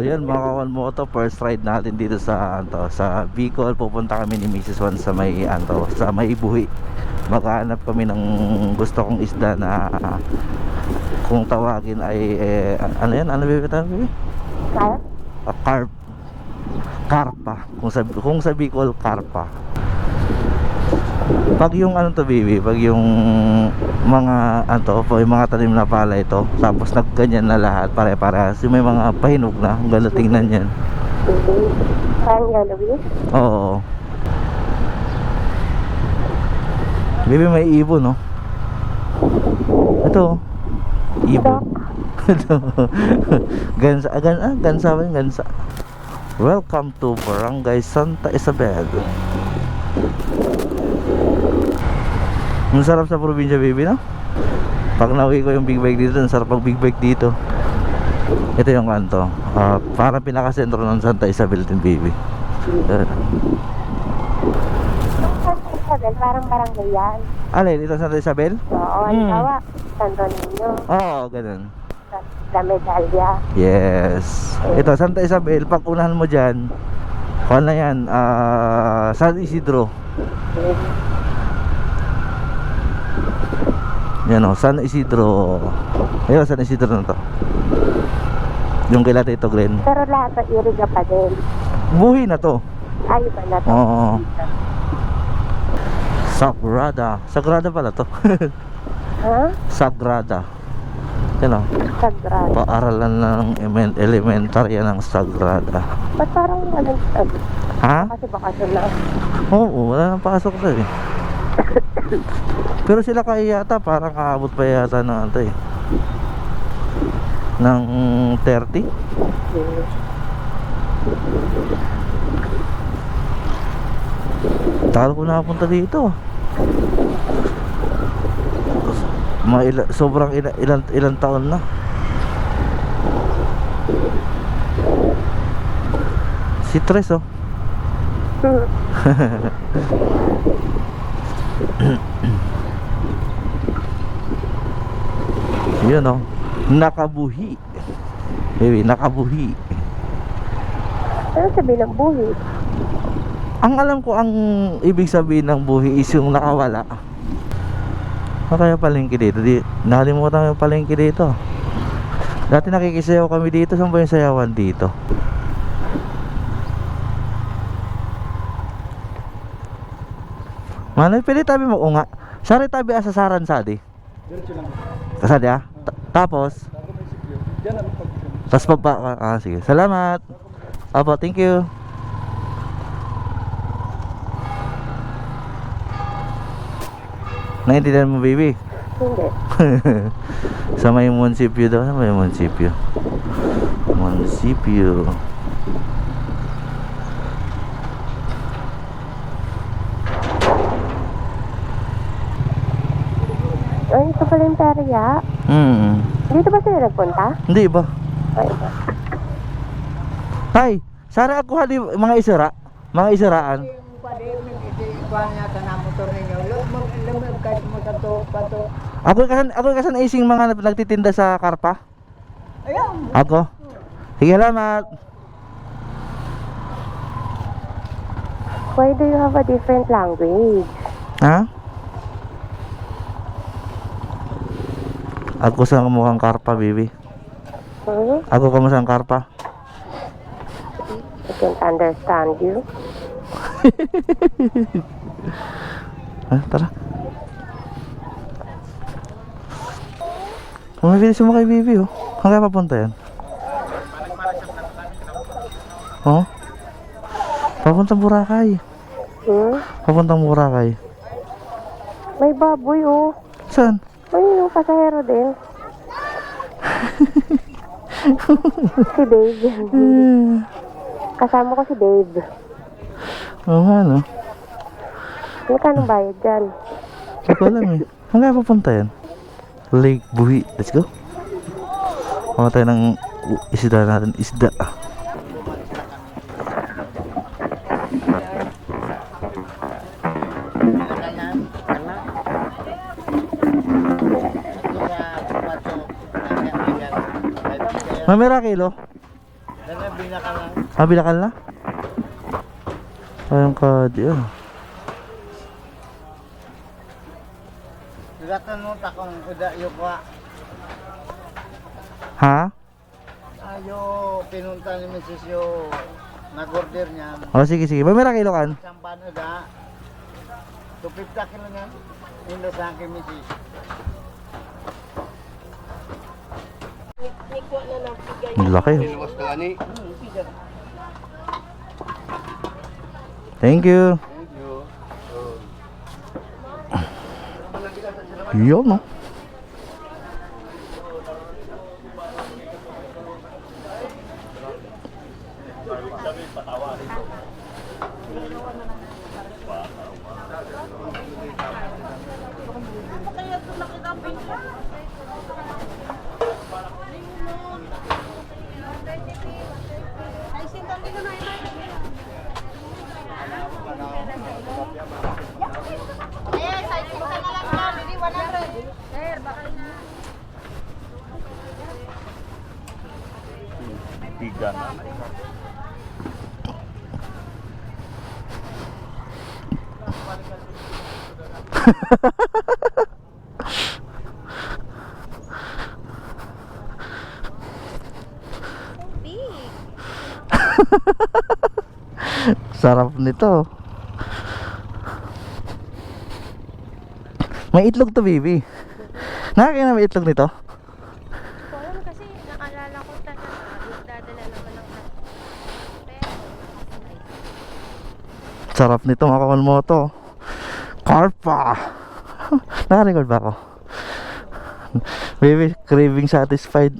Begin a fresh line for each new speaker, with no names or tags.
So yun mga kawan mo to first ride natin dito sa anto sa Bicol pupunta kami ni Mrs. Juan sa may anto sa may Ibuhi. Maghanap kami ng gusto kong isda na kung tawagin ay eh, ano yan ano ba tawag
Kaya?
uh, carp karpa kung sa kung sa Bicol karpa pag yung ano to baby pag yung mga ano po yung mga tanim na pala ito tapos nagganyan na lahat pare-parehas yung may mga pahinog na ang ganda tingnan yan.
Parang galawin?
oo. Baby may ibon no? Ito ibon gansa ah, gan, ah, gansa ba gansa. Welcome to Barangay Santa Isabel ang sarap sa probinsya baby no pag nauwi ko yung big bike dito ang sarap pag big bike dito ito yung kanto Ah, parang pinakasentro ng Santa Isabel din baby Uh,
Isabel, parang barangay yan.
alin ito Santa Isabel?
Oo,
Hmm.
halimbawa, Santo Niño,
oo ganun
La Medalla.
Yes. Ito, Santa Isabel, pag unahan mo dyan, kung na yan, ah, San Isidro. Yan o, San Isidro. Ayun, San Isidro na to. Yung kila Tito Glenn.
Pero lahat sa Iriga pa din.
Buhi na to.
Ay, iba na to.
Oo. Sagrada. Sagrada pala to.
Ha?
Sagrada. Yan o,
Sagrado.
paaralan ng emen- elementary yan ng Sagrada.
Ba't parang walang sabi?
Ha?
Kasi bakasyon lang.
Oo, wala nang pasok na eh. Pero sila kaya yata parang kaabot pa yata ng ano eh. Ng 30? Talo ko nakapunta dito. Mga ila, sobrang ila, ilan, ilang taon na. Si Tres oh. Yun oh. Nakabuhi. Baby, nakabuhi.
Ano sabi ng buhi?
Ang alam ko ang ibig sabihin ng buhi is yung nakawala. Ano kaya palengke dito? Di, nakalimutan yung palengke dito. Dati nakikisayaw kami dito. Saan ba yung sayawan dito? Manoy, pili tabi mo unga. Sari tabi asasaran sadi.
Diretso lang.
Kasadi ah. Ta- tapos, tapos pagpa... Ah, sige. Salamat. Apo, thank you. Naintindihan mo, baby?
Hindi.
Sa may munisipyo daw. Sa may munisipyo. Munisipyo.
Ay, ito pala yung perya.
Hmm.
Dito ba sila nagpunta?
Hindi ba?
Ay, iba.
Tay, sara ako hali mga isara. Mga isaraan. Ako kasan ako kasan ising mga nagtitinda sa karpa.
Ayan.
Ako. Sige, salamat.
Why do you have a different language?
Ha? Ako sa mukhang karpa, baby.
Hmm?
Ako kamusang karpa.
I can't understand you.
Ah, tara. Mabilis mo kay baby, oh. Hanggang papunta yan? Oh? Papuntang Boracay.
Hmm?
Papuntang Boracay.
May baboy, oh.
Saan?
Ay, yung pasahero din. si Dave. Kasama ko si Dave.
Oo nga, no?
Magkano bayad dyan?
Hindi ko alam eh. Hanggang papunta yan? Lake Buhi. Let's go. Kuha tayo ng isda natin. Isda. Mamera kilo?
Dala, binaka lang.
Ah, bilakal na? Ayun ka, di ah.
Gatan mo takong kuda yung kwa.
Ha?
Ayo, pinunta ni Mrs. yo. Nag-order niya.
O, sige, sige. Mamira kilo kan?
Isang pano da. 250 kilo niya. Indo sa akin, Mrs.
Ang laki. Thank you. Yun, no?
Eh, sa isa na lang yan. Hindi, 100. Sir, baka na. Big.
Sarap nito. May itlog to, baby. Nakakain na may itlog nito?
Ko alam kasi naalala ko talaga. Dadala naman ng Pero,
Sarap nito, mga kamalmoto. Karpa! Naka-record ba ako? Baby, craving satisfied.